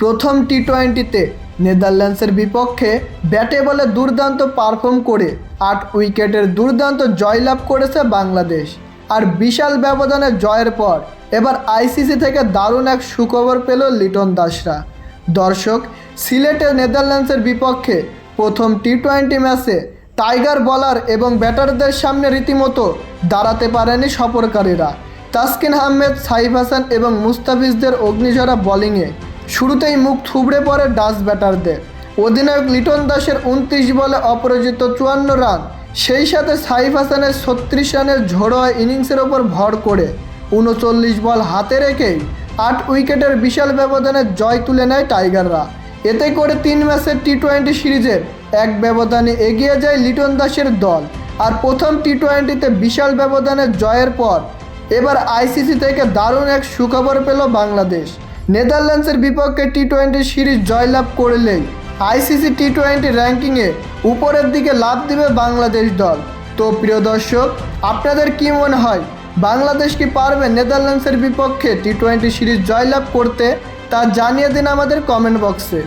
প্রথম টি টোয়েন্টিতে নেদারল্যান্ডসের বিপক্ষে ব্যাটে বলে দুর্দান্ত পারফর্ম করে আট উইকেটের দুর্দান্ত জয়লাভ করেছে বাংলাদেশ। আর বিশাল ব্যবধানে জয়ের পর এবার আইসিসি থেকে দারুণ এক সুখবর পেল লিটন দাসরা। দর্শক, সিলেটে নেদারল্যান্ডসের বিপক্ষে প্রথম টি টোয়েন্টি ম্যাচে টাইগার বলার এবং ব্যাটারদের সামনে রীতিমতো দাঁড়াতে পারেনি সফরকারীরা। তাসকিন আহমেদ, সাইফ হাসান এবং মুস্তাফিজদের অগ্নিঝরা বোলিংয়ে শুরুতেই মুখ থুবড়ে পড়ে ডাস ব্যাটারদের। অধিনায়ক লিটন দাসের উনত্রিশ বলে অপরাজিত চুয়ান্ন রান, সেই সাথে সাইফ হাসানের ছত্রিশ রানের ঝোড়োয়া ইনিংসের ওপর ভর করে উনচল্লিশ বল হাতে রেখেই আট উইকেটের বিশাল ব্যবধানে জয় তুলে নেয় টাইগাররা। এতে করে তিন ম্যাচের টি টোয়েন্টি সিরিজের এক ব্যবধানে এগিয়ে যায় লিটন দাসের দল। আর প্রথম টি টোয়েন্টিতে বিশাল ব্যবধানে জয়ের পর এবার আইসিসি থেকে দারুণ এক সুখবর পেল বাংলাদেশ। নেদারল্যান্ডসের বিপক্ষে টি টোয়েন্টি সিরিজ জয়লাভ করলেই আইসিসি টি টোয়েন্টি র্যাঙ্কিংয়ে উপরের দিকে লাভ দিবে বাংলাদেশ দল। তো প্রিয় দর্শক, আপনাদের কি মনে হয়, বাংলাদেশ কি পারবে নেদারল্যান্ডসের বিপক্ষে টি টোয়েন্টি সিরিজ জয়লাভ করতে? তা জানিয়ে দিন আমাদের কমেন্ট বক্সে।